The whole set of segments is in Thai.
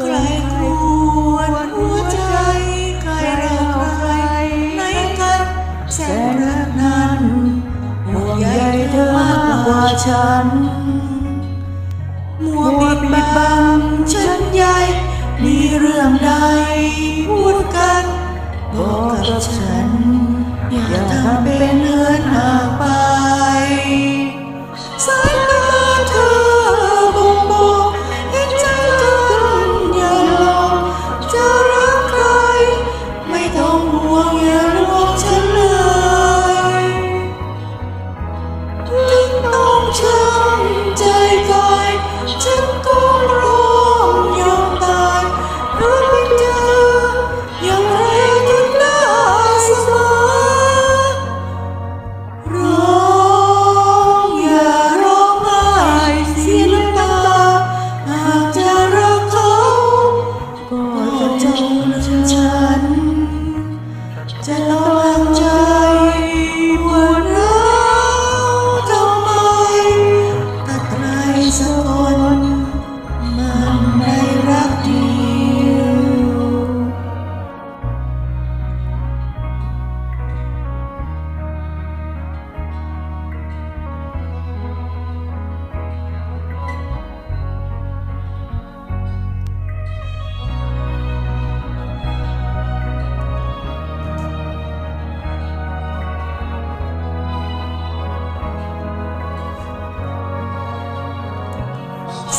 ใครควรหัวใจ ใครเราใครไหนกันแสนรักนั้นห่วงใยเธอมากกว่าฉัน มัวปิดบังฉันใหญ่มีเรื่องใดพูดกันบอกกับฉัน อย่าทำเป็นเลือนห่าง ไม่ต้อ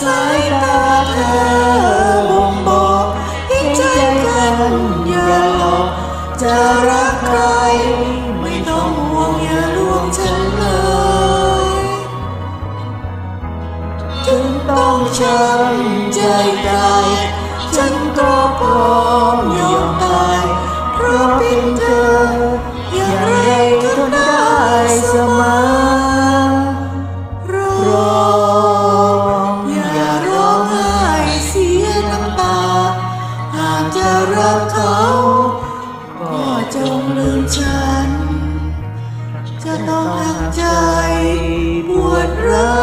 สายตาเธอบ่งบอกให้ใจกันอย่าหลอกจะรักใครไม่ต้องห่วงอย่าลวงฉันเลยถึงต้องช้ำใจตายฉันก็พร้อม รักเขาก็จงลืมฉัน จะต้องหักใจปวดร้า